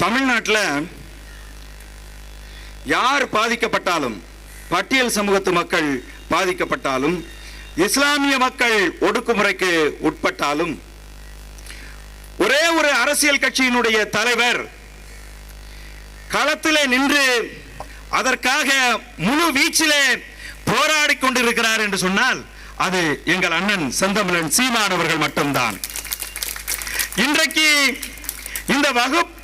தமிழ்நாட்டில் யார் பாதிக்கப்பட்டாலும் பட்டியல் சமூகத்து மக்கள் பாதிக்கப்பட்டாலும் இஸ்லாமிய மக்கள் ஒடுக்குமுறைக்கு உட்பட்டாலும் ஒரே ஒரு அரசியல் கட்சியினுடைய தலைவர் களத்திலே நின்று அதற்காக முழு வீச்சிலே போராடி கொண்டிருக்கிறார் என்று சொன்னால் அது எங்கள் அண்ணன் செந்தமிழன் சீமான் அவர்கள் மட்டும்தான். இன்றைக்கு இந்த வகுப்பு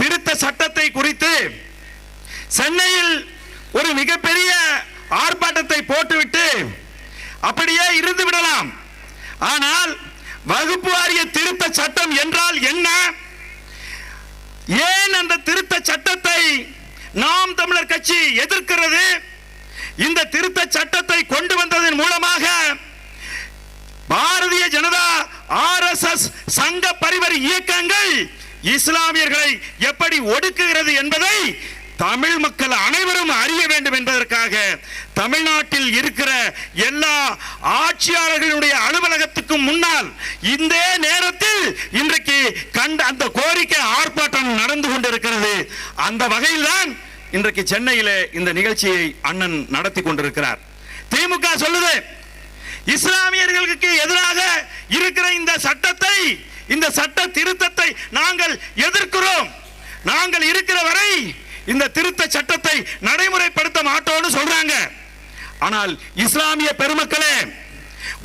திருத்த சட்டத்தை குறித்து சென்னையில் ஒரு மிகப்பெரிய ஆர்ப்பாட்டத்தை போட்டுவிட்டு அப்படியே இருந்து விடலாம். ஆனால் வகுப்பு வாரிய திருத்த சட்டம் என்றால் என்ன? ஏன் அந்த திருத்த சட்டத்தை நாம் தமிழர் கட்சி எதிர்க்கிறது? இந்த திருத்த சட்டத்தை கொண்டு வந்ததன் மூலமாக பாரதிய ஜனதா ஆர்எஸ்எஸ் சங்க பரிவர் இயக்கங்கள் இஸ்லாமியர்களை எப்படி ஒடுக்குகிறது என்பதை தமிழ் மக்கள் அனைவரும் அறிய வேண்டும் என்பதற்காக தமிழ்நாட்டில் இருக்கிற எல்லா ஆட்சியாளர்களுடைய அலுவலகத்துக்கும் முன்னால் இந்த நேரத்தில் இன்றைக்கு கண்ட அந்த கோரிக்கை ஆர்ப்பாட்டம் நடந்து கொண்டிருக்கிறது. அந்த வகையில்தான் இன்றைக்கு சென்னையில் இந்த நிகழ்ச்சியை அண்ணன் நடத்தி கொண்டிருக்கிறார். திமுக சொல்லுது இஸ்லாமியர்களுக்கு எதிராக இருக்கிற இந்த சட்டத்தை இந்த சட்ட திருத்தத்தை நாங்கள் எதிர்க்கிறோம். நாங்கள் இருக்கிற வரை இந்த திருத்த சட்டத்தை நடைமுறைப்படுத்த மாட்டோம்னு சொல்றாங்க. ஆனால் இஸ்லாமிய பெருமக்களே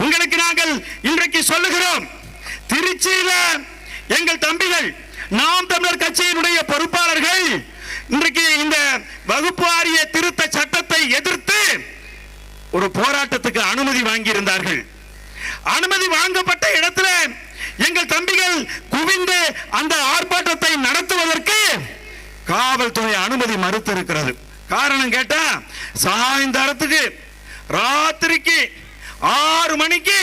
உங்களுக்கு நாங்கள் இன்றைக்கு சொல்லுகிறோம் திருச்சியில எங்கள் தம்பிகள் நாம் தமிழர் கட்சியினுடைய பொறுப்பாளர்கள் இன்றைக்கு இந்த வகுப்பு வாரிய திருத்த சட்டத்தை எதிர்த்து ஒரு போராட்டத்துக்கு அனுமதி வாங்கி இருந்தார்கள் அனுமதி வாங்கப்பட்ட இடத்துல எங்கள் தம்பிகள் குவிந்து அந்த ஆர்ப்பாட்டத்தை நடத்துவதற்கு காவல்துறை அனுமதி மறுத்திருக்கிறது. காரணம் கேட்டா சாயந்தரத்துக்கு ராத்திரிக்கு ஆறு மணிக்கு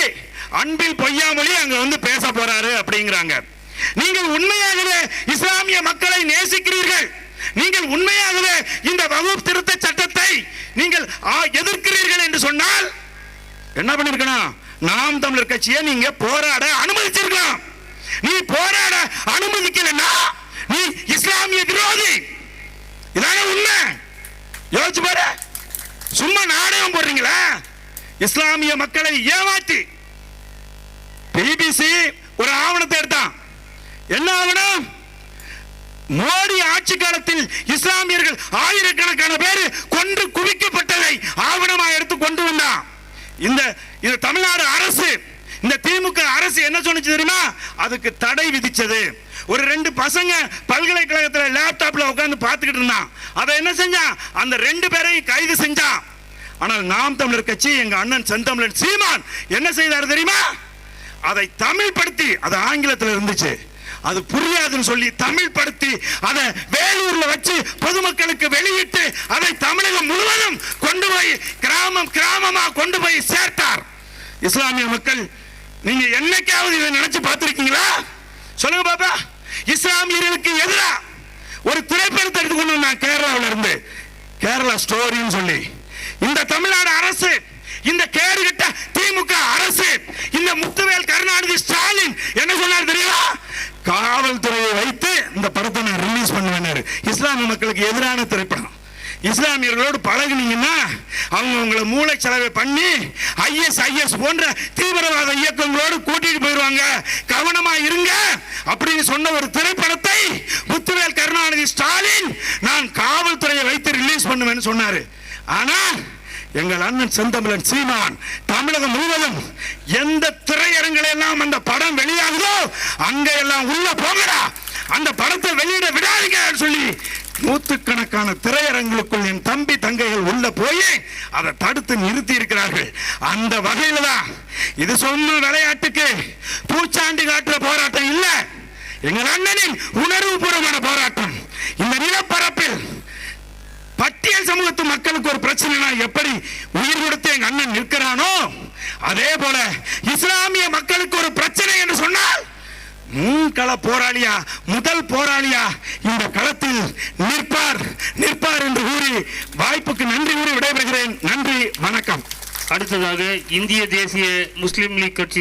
அன்பில் பொய்யாமொழி அங்க வந்து பேச போறாரு அப்படிங்கிறாங்க. நீங்கள் உண்மையாகவே இஸ்லாமிய மக்களை நேசிக்கிறீர்கள். நீங்கள் உண்மையாகவே இந்த வகுப்பு திருத்த சட்டத்தை நீங்கள் ஆ, எதிர்க்கிறீர்கள் என்று சொன்னால் என்ன பண்ணிருக்கணும்? நாம் தமிழர் கட்சியை நீங்க போராட அனுமதிச்சிருக்கலாம். நீ போராட அனுமதிக்கலன்னா நீ இஸ்லாமிய விரோதி. இதான உண்மை. யோசிச்சு பாரு. சும்மா நாடகம் போடுறீங்களா? இஸ்லாமிய மக்களை ஏமாத்தி. பிபிசி ஒரு ஆவணத்தை எடுத்தான். என்ன ஆவணம்? மோடி ஆட்சி காலத்தில் இஸ்லாமியர்கள் ஆயிரக்கணக்கான பேர் கொன்று குவிக்கப்பட்டதை ஆவணமா எடுத்து கொண்டு வந்தான். இந்த இந்த தமிழ்நாடு அரசு. இந்த திமுக அரசு என்ன சொன்னுச்சு தெரியுமா? அதுக்கு தடை விதிச்சது. ஒரு ரெண்டு பசங்க பல்கலைக்கழகத்தில் லேப்டாப்ல உட்காந்து பார்த்துக்கிட்டு இருந்தான். அதை என்ன செஞ்சான்? அந்த ரெண்டு பேரையும் கைது செஞ்சான். ஆனால் நாம் தமிழர் கட்சி எங்க அண்ணன் செந்தமிழன் சீமான் என்ன செய்தார் தெரியுமா? அதை தமிழ் படுத்தி அது ஆங்கிலத்தில் இருந்துச்சு. அது புரியாதுன்னு சொல்லி தமிழ் படுத்தி அதை வேலூர்ல வச்சு பொதுமக்களுக்கு வெளியிட்டு அதை தமிழகம் முழுவதும் கொண்டு போய் கிராமம் கிராமமா கொண்டு போய் சேர்த்தார். இஸ்லாமிய மக்கள் நீங்க என்னைக்காவது இதை நினைச்சு பார்த்திருக்கீங்களா? சொல்லுங்க பாப்பா. இஸ்லாமியர்களுக்கு எதிராக ஒரு திரைப்படத்தை எடுத்துக்கொண்டு நான் கேரளாவில் இருந்து. கேரளா ஸ்டோரின்னு சொல்லி. இந்த தமிழ்நாடு அரசு இந்த கேடுகட்ட திமுக அரசு இந்த முத்துவேல் கருணாநிதி ஸ்டாலின் என்ன சொன்னார் தெரியுமா? காவல்துறையை வைத்து இந்த படத்தை நான் ரிலீஸ் பண்ணுவேன். இஸ்லாமிய மக்களுக்கு எதிரான திரைப்படம். இஸ்லாமியர்களோடு பழகுனீங்கன்னா அவங்க உங்களை மூளை செலவை பண்ணி ஐஎஸ் ஐஎஸ் போன்ற தீவிரவாத இயக்கங்களோடு கூட்டிட்டு போயிடுவாங்க. கவனமா இருங்க அப்படின்னு சொன்ன ஒரு திரைப்படத்தை முத்துவேல் கருணாநிதி ஸ்டாலின் நான் காவல்துறையை வைத்து ரிலீஸ் பண்ணுவேன்னு சொன்னாரு. ஆனா எங்கள் அண்ணன் செந்தமிழன் சீமான் தமிழகம் முழுவதும் எந்த திரையரங்கில் எல்லாம் அந்த படம் வெளியாகுதோ அங்க எல்லாம் உள்ள போங்கடா. அந்த படத்தை வெளியிட விடாதீங்க சொல்லி நூற்றுக்கணக்கான திரையரங்களுக்குள் என் தம்பி தங்கைகள் உள்ள போய் அதை தடுத்து நிறுத்தி இருக்கிறார்கள் அந்த வகையில தான் இது சொன்ன விளையாட்டுக்கு பூச்சாண்டி காட்டுற போராட்டம் இல்ல. எங்கள் அண்ணனின் உணர்வுபூர்வமான போராட்டம். இந்த நிலப்பரப்பில் பட்டியல் சமூகத்து மக்களுக்கு ஒரு பிரச்சனைனா எப்படி உயிர் கொடுத்து எங்க அண்ணன் நிற்கிறானோ அதே போல இஸ்லாமிய மக்களுக்கு ஒரு முன்கள போராளியா முதல் போராளியா? இந்த களத்தில் நிற்பார் நிற்பார் என்று கூறி வாய்ப்புக்கு நன்றி கூறி விடைபெறுகிறேன். நன்றி வணக்கம். அடுத்ததாக இந்திய தேசிய முஸ்லிம் லீக் கட்சி